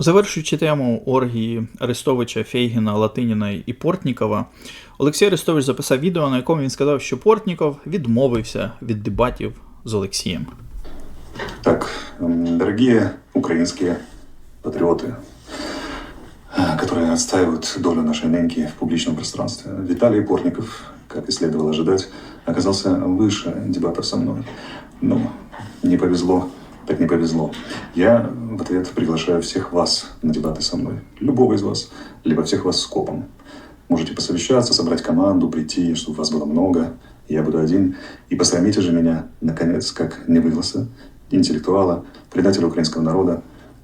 Завершуючи тему оргії Арестовича, Фейгіна, Латиніна і Портнікова, Олексій Арестович записав відео, на якому він сказав, що Портніков відмовився від дебатів з Олексієм. Так, м, дорогие украинские патриоты, э, которые отстаивают долю нашей неньки в публичном пространстве, Виталий Портников, как и следовало ожидать, оказался выше дебатов со мной. Но не повезло, Так не повезло. Я в ответ приглашаю всех вас на дебаты со мной. Любого из вас, либо всех вас скопом. Можете посовещаться, собрать команду, прийти, чтобы вас было много. Я буду один. И посрамите же меня, наконец, как невыгласа, интеллектуала, предателя украинского народа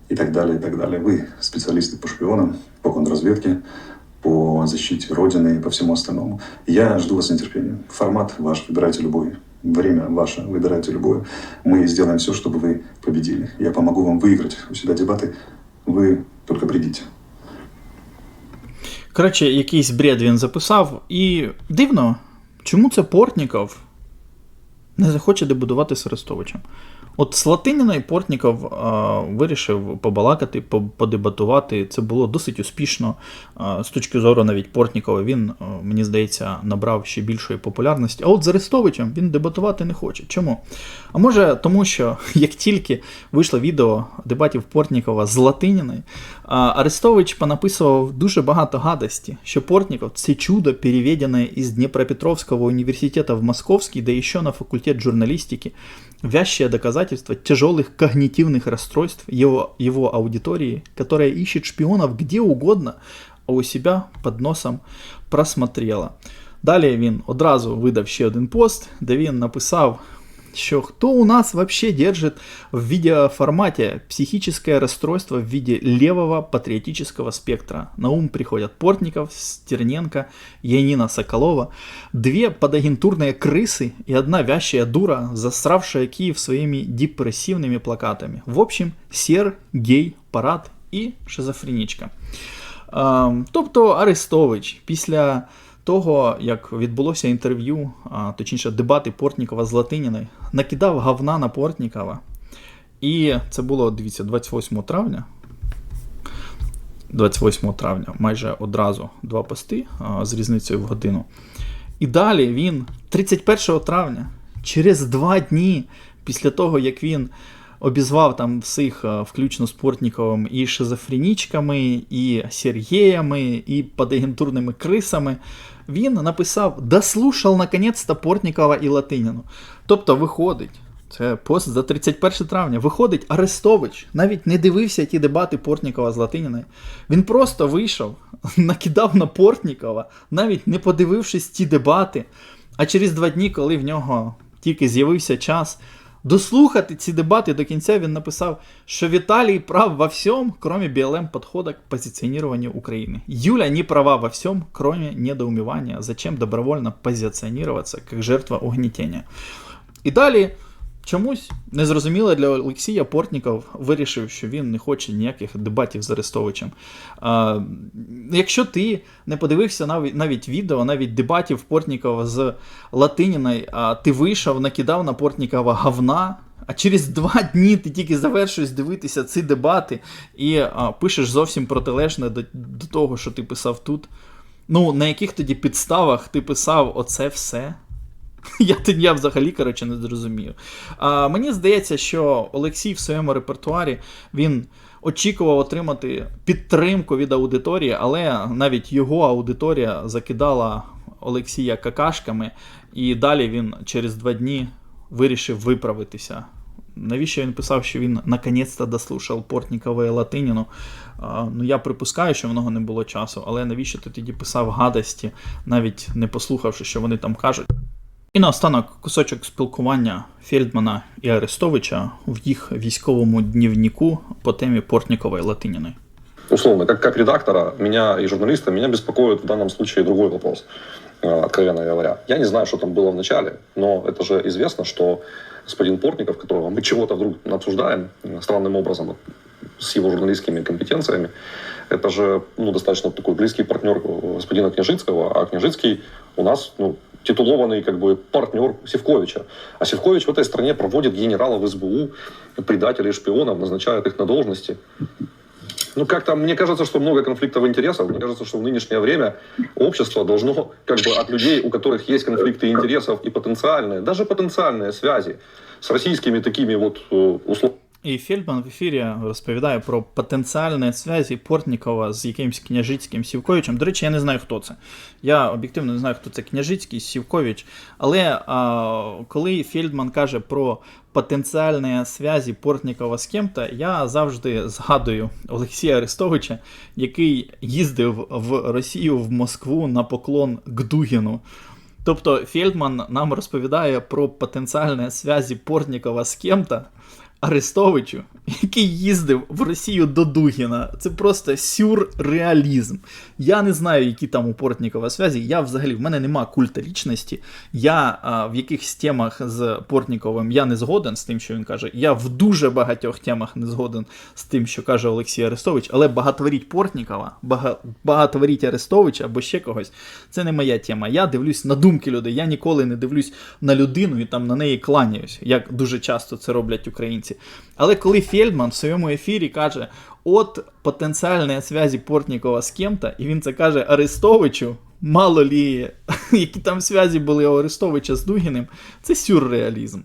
и так далее, и так далее. Вы специалисты по шпионам, по контрразведке, по защите Родины и по всему остальному. Я жду вас с нетерпением. Формат ваш, выбирайте любой. Время ваше, выбирайте любое. Мы сделаем все, чтобы вы победили. Я помогу вам выиграть у себя дебаты. Вы только придите. Коротше, якийсь бред він записав, і дивно, чому це Портніков не захоче дебудувати з Арестовичем. От з Латиніною Портніков а, вирішив побалакати, подебатувати. Це було досить успішно. А, з точки зору навіть Портнікова він, а, мені здається, набрав ще більшої популярності. А от з Арестовичем він дебатувати не хоче. Чому? А може, тому що як тільки вийшло відео дебатів Портнікова з Латиніною, а, Арестович понаписував дуже багато гадості, що Портніков це чудо, переведене із Днепропетровского университета в Московский, да еще на факультет журналистики, вящее доказательство тяжелых когнитивных расстройств его, его аудитории, которая ищет шпионов где угодно, а у себя под носом просмотрела. Далі він одразу видав ще один пост, де він написав, що хто у нас вообще держит в видеоформате психическое расстройство в виде левого патриотического спектра. На ум приходят Портников, Стерненко, Янина Соколова, две подагентурные крысы и одна вящая дура, засравшая Киев своими депрессивными плакатами. В общем, сер, гей, парад і шизофренічка. Ем, Тобто Арестович після того, як відбулося інтерв'ю, точніше дебати Портнікова з Латиніною, накидав говна на Портнікова. І це було, дивіться, 28 травня. 28 травня, майже одразу два пости з різницею в годину. І далі він 31 травня, через два дні після того, як він обізвав там всіх, включно з Портніковим, і шизофренічками, і Сергіями, і подагентурними крисами, він написав «Дослушал наконець-то Портнікова і Латиніну. Тобто виходить. Це пост за 31 травня. Виходить, Арестович навіть не дивився ті дебати Портнікова з Латиніною. Він просто вийшов, накидав на Портнікова, навіть не подивившись ті дебати. А через два дні, коли в нього тільки з'явився час дослухати ці дебати до кінця, він написав, що Віталій прав во всем, кроме БЛМ подхода к позиціонуванню України. Юля не права во всем, кроме недоумівання, зачем добровольно позиціонуватися як жертва угнітення. І далі чомусь незрозуміло для Олексія Портніков вирішив, що він не хоче ніяких дебатів з Арестовичем. А, якщо ти не подивився навіть, навіть відео, навіть дебатів Портнікова з Латиніною, а ти вийшов, накидав на Портнікова говна. А через два дні ти тільки завершуєш дивитися ці дебати і а, пишеш зовсім протилежне до, до того, що ти писав тут. Ну, на яких тоді підставах ти писав оце все? Я, я взагалі коротше не зрозумів. А, мені здається, що Олексій в своєму репертуарі він очікував отримати підтримку від аудиторії, але навіть його аудиторія закидала Олексія какашками, і далі він через два дні вирішив виправитися. Навіщо він писав, що він наконець-то дослушав Портнікова і Латиніну? А, ну я припускаю, що в нього не було часу, але навіщо ти тоді писав гадості, навіть не послухавши, що вони там кажуть. І наостанок кусочок спілкування Фельдмана і Арестовича в їх військовому дневнику по темі Портнікова і Латиніної. условно, как, как редактора меня и журналиста, меня беспокоит в данном случае другой вопрос, э, откровенно говоря. Я не знаю, что там было в начале, но это же известно, что господин Портников, которого мы чего-то вдруг обсуждаем э, странным образом с его журналистскими компетенциями, это же ну, достаточно такой близкий партнер э, господина Княжицкого, а Княжицкий у нас ну, титулованный как бы партнер Севковича. А Севкович в этой стране проводит генералов СБУ, предателей, шпионов, назначает их на должности. Ну, как-то мне кажется, что много конфликтов интересов. Мне кажется, что в нынешнее время общество должно как бы от людей, у которых есть конфликты интересов и потенциальные, даже потенциальные связи с российскими такими вот э, условиями. І Фельдман в ефірі розповідає про потенціальні зв'язі Портнікова з якимсь княжицьким Сівковичем. До речі, я не знаю, хто це. Я об'єктивно не знаю, хто це княжицький Сівкович. Але а, коли Фельдман каже про потенціальні зв'язі Портнікова з ким-то, я завжди згадую Олексія Арестовича, який їздив в Росію в Москву на поклон к Дугіну. Тобто Фельдман нам розповідає про потенціальні зв'язі Портнікова з ким-то, Арестовичу, який їздив в Росію до Дугіна. Це просто сюрреалізм. Я не знаю, які там у Портнікова зв'язі. Я взагалі в мене нема культа лічності. Я а, в якихось темах з Портніковим я не згоден з тим, що він каже. Я в дуже багатьох темах не згоден з тим, що каже Олексій Арестович, але багатворіть Портнікова, бага, багатворіть Арестовича або ще когось. Це не моя тема. Я дивлюсь на думки людей. Я ніколи не дивлюсь на людину і там на неї кланяюсь, як дуже часто це роблять українці. Але коли Фельдман в своєму ефірі каже: от потенціальні зв'язі Портнікова з кем-то, і він це каже Арестовичу, мало лі, які там зв'язі були у Арестовича з Дугіним, це сюрреалізм.